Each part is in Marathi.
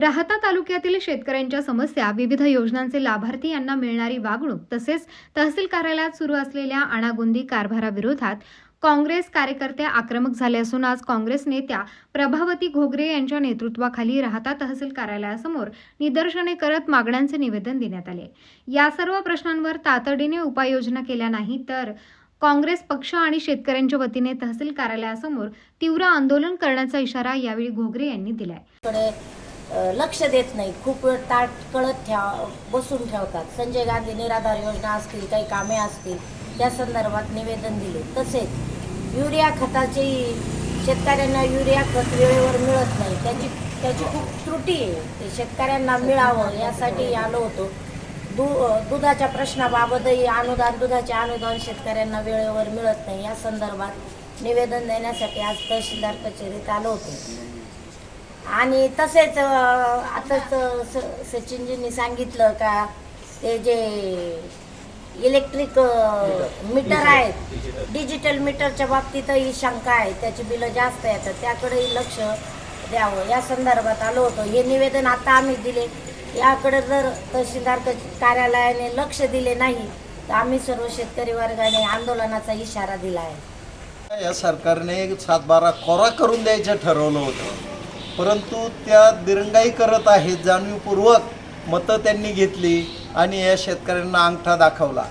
राहता तालुक्यातील शेतकऱ्यांच्या समस्या विविध योजनांचे लाभार्थी यांना मिळणारी वागणूक तसेच तहसील कार्यालयात सुरू असलेल्या अणागोंदी कारभाराविरोधात काँग्रेस कार्यकर्ते आक्रमक झाले असून आज काँग्रेस नेत्या प्रभावती घोगरे यांच्या नेतृत्वाखाली राहता तहसील कार्यालयासमोर निदर्शने करत मागण्यांचे निवेदन देण्यात आले. या सर्व प्रश्नांवर तातडीने उपाययोजना केल्या नाही तर काँग्रेस पक्ष आणि शेतकऱ्यांच्या वतीने तहसील कार्यालयासमोर तीव्र आंदोलन करण्याचा इशारा यावेळी घोगरे यांनी दिलाय. लक्ष देत नाही खूप वेळ ताट कळत ठेव बसून ठेवतात. संजय गांधी निराधार योजना असतील काही कामे असतील त्या संदर्भात निवेदन दिले. तसेच युरिया खताची शेतकऱ्यांना युरिया खत वेळेवर मिळत नाही. त्याची त्याची खूप त्रुटी आहे. ते शेतकऱ्यांना मिळावं यासाठी आलो होतो. दु दुधाच्या प्रश्नाबाबतही अनुदान दुधाचे अनुदान शेतकऱ्यांना वेळेवर मिळत नाही. या संदर्भात निवेदन देण्यासाठी आज तहसीलदार कचेरीत आलो होतो. आणि तसेच आताच सचिनजींनी सांगितलं का ते जे इलेक्ट्रिक मीटर आहेत डिजिटल मीटरच्या बाबतीतही शंका आहे त्याची बिलं जास्त येतात त्याकडेही लक्ष द्यावं. या संदर्भात आलो होतो. हे निवेदन आता आम्ही दिले. याकडे जर तहसीलदार कार्यालयाने लक्ष दिले नाही तर आम्ही सर्व शेतकरी वर्गाने आंदोलनाचा इशारा दिला आहे. या सरकारने सातबारा कोरा करून द्यायचं ठरवलं होतं. परंतु त्या दिरंगाई करत आहेत जाणीवपूर्वक मतं त्यांनी घेतली आणि या शेतकऱ्यांना अंगठा दाखवला.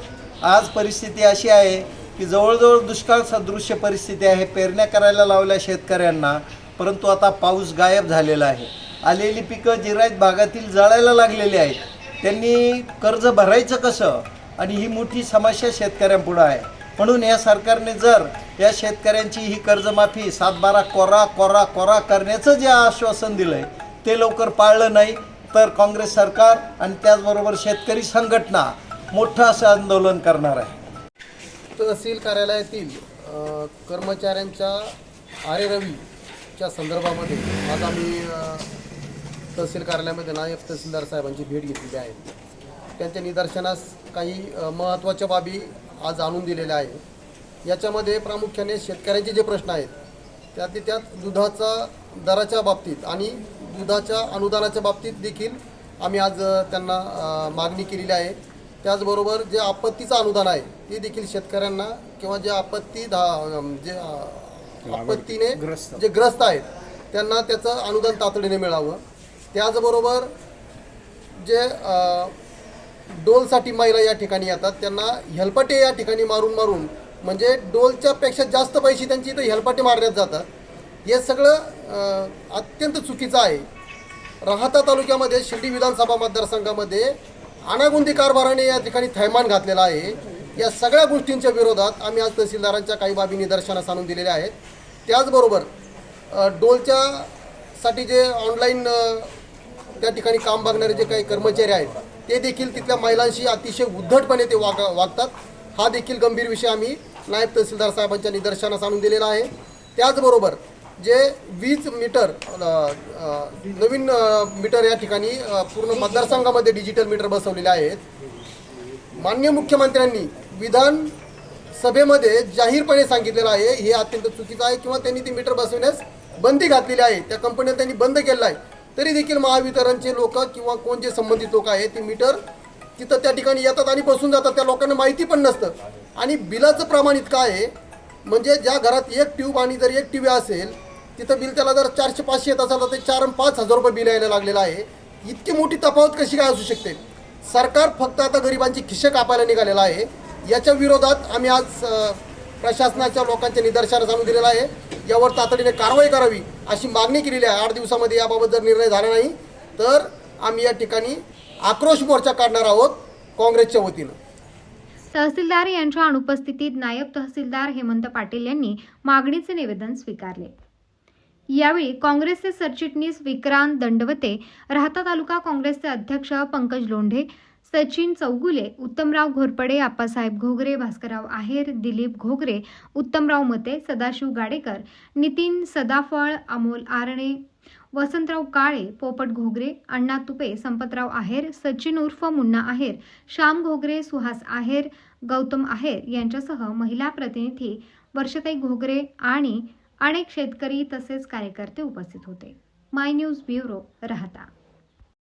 आज परिस्थिती अशी आहे की जवळजवळ दुष्काळ सदृश्य परिस्थिती आहे पेरण्या करायला लावल्या शेतकऱ्यांना परंतु आता पाऊस गायब झालेला आहे. आलेली पिकं जिरायत भागातील जळायला लागलेली आहेत. त्यांनी कर्ज भरायचं कसं? आणि ही मोठी समस्या शेतकऱ्यांपुढं आहे. म्हणून या सरकारने जर या शेतकऱ्यांची ही कर्जमाफी सातबारा कोरा कोरा कोरा करण्याचं जे आश्वासन दिलं आहे ते लवकर पाळलं नाही. तर काँग्रेस सरकार आणि त्याचबरोबर शेतकरी संघटना मोठं असं आंदोलन करणार आहे. तहसील कार्यालयातील कर्मचाऱ्यांच्या आरे रवीच्या संदर्भामध्ये आज आम्ही तहसील कार्यालयामध्ये नायब तहसीलदार साहेबांची भेट घेतलेली आहे. त्यांच्या निदर्शनास काही महत्त्वाच्या बाबी आज आणून दिलेल्या आहेत. याच्यामध्ये प्रामुख्याने शेतकऱ्यांचे जे प्रश्न आहेत त्यात त्यात दुधाचा दराच्या बाबतीत आणि दुधाच्या अनुदानाच्या बाबतीत देखील आम्ही आज त्यांना मागणी केलेली आहे. त्याचबरोबर जे आपत्तीचं अनुदान आहे ते देखील शेतकऱ्यांना किंवा जे आपत्ती धा जे आपत्तीने जे ग्रस्त आहेत त्यांना त्याचं अनुदान तातडीने मिळावं. त्याचबरोबर जे डोलसाठी महिला या ठिकाणी येतात त्यांना हेलपाटे या ठिकाणी मारून मारून म्हणजे डोलच्या पेक्षा जास्त पैसे त्यांची इथं हेलपाटे मारण्यात जातात. हे सगळं अत्यंत चुकीचं आहे. राहता तालुक्यामध्ये शिर्डी विधानसभा मतदारसंघामध्ये अनागुंदी कारभाराने या ठिकाणी थैमान घातलेला आहे. या सगळ्या गोष्टींच्या विरोधात आम्ही आज तहसीलदारांच्या काही बाबी निदर्शनास आणून दिलेल्या आहेत. त्याचबरोबर डोलच्या साठी जे ऑनलाईन त्या ठिकाणी काम बघणारे जे काही कर्मचारी आहेत ते देखील तिथल्या महिलांशी अतिशय उद्धटपणे ते वाग वागतात. हा देखील गंभीर विषय आम्ही नायब तहसीलदार साहेबांच्या निदर्शनास आणून दिलेला आहे. त्याचबरोबर जे वीज मीटर नवीन मीटर या ठिकाणी पूर्ण मतदारसंघामध्ये डिजिटल मीटर बसवलेले आहेत. मान्य मुख्यमंत्र्यांनी विधान सभेमध्ये जाहीरपणे सांगितलेलं आहे हे अत्यंत चुकीचं आहे किंवा त्यांनी ती मीटर बसवण्यास बंदी घातलेली आहे. त्या कंपनीला त्यांनी बंद केलेलं आहे. तरी देखील महावितरणचे लोक किंवा कोण जे संबंधित लोक आहेत ते मीटर तिथं त्या ठिकाणी येतात आणि बसून जातात. त्या लोकांना माहिती पण नसतं. आणि बिलाचं प्रमाण इतकं आहे म्हणजे ज्या घरात एक ट्यूब आणि जर एक टी व्ही असेल तिथं बिल त्याला जर चारशे पाचशे येत असेल तर ते चार पाच हजार रुपये बिल यायला लागलेलं आहे. इतकी मोठी तफावत कशी काय असू शकते? सरकार फक्त आता गरिबांची खिशे कापायला निघालेलं आहे. याच्या विरोधात आम्ही आज प्रशासनाच्या लोकांच्या निदर्शनास आणून दिलेलं आहे. यावर तातडीने कारवाई करावी अशी मागणी केलेली आहे. आठ दिवसामध्ये याबाबत जर निर्णय झाला नाही तर आम्ही या ठिकाणी आक्रोश मोर्चा काढणार आहोत काँग्रेसच्या वतीनं. तहसीलदार यांच्या अनुपस्थितीत नायब तहसीलदार हेमंत पाटील यांनी मागणीचे निवेदन स्वीकारले. यावेळी काँग्रेसचे सरचिटणीस विक्रांत दंडवते राहता तालुका काँग्रेसचे अध्यक्ष पंकज लोंढे सचिन चौगुले उत्तमराव घोरपडे आप्पासाहेब घोगरे भास्करराव आहेर दिलीप घोगरे उत्तमराव मते सदाशिव गाडेकर नितीन सदाफळ अमोल आरणे वसंतराव काळे पोपट घोगरे अण्णा तुपे संपतराव आहेर सचिन उर्फ मुन्ना आहेर श्याम घोगरे सुहास आहेर गौतम आहेर यांच्यासह महिला प्रतिनिधी वर्षताई घोगरे आणि अनेक शेतकरी तसेच कार्यकर्ते उपस्थित होते. माय न्यूज ब्युरो राहता.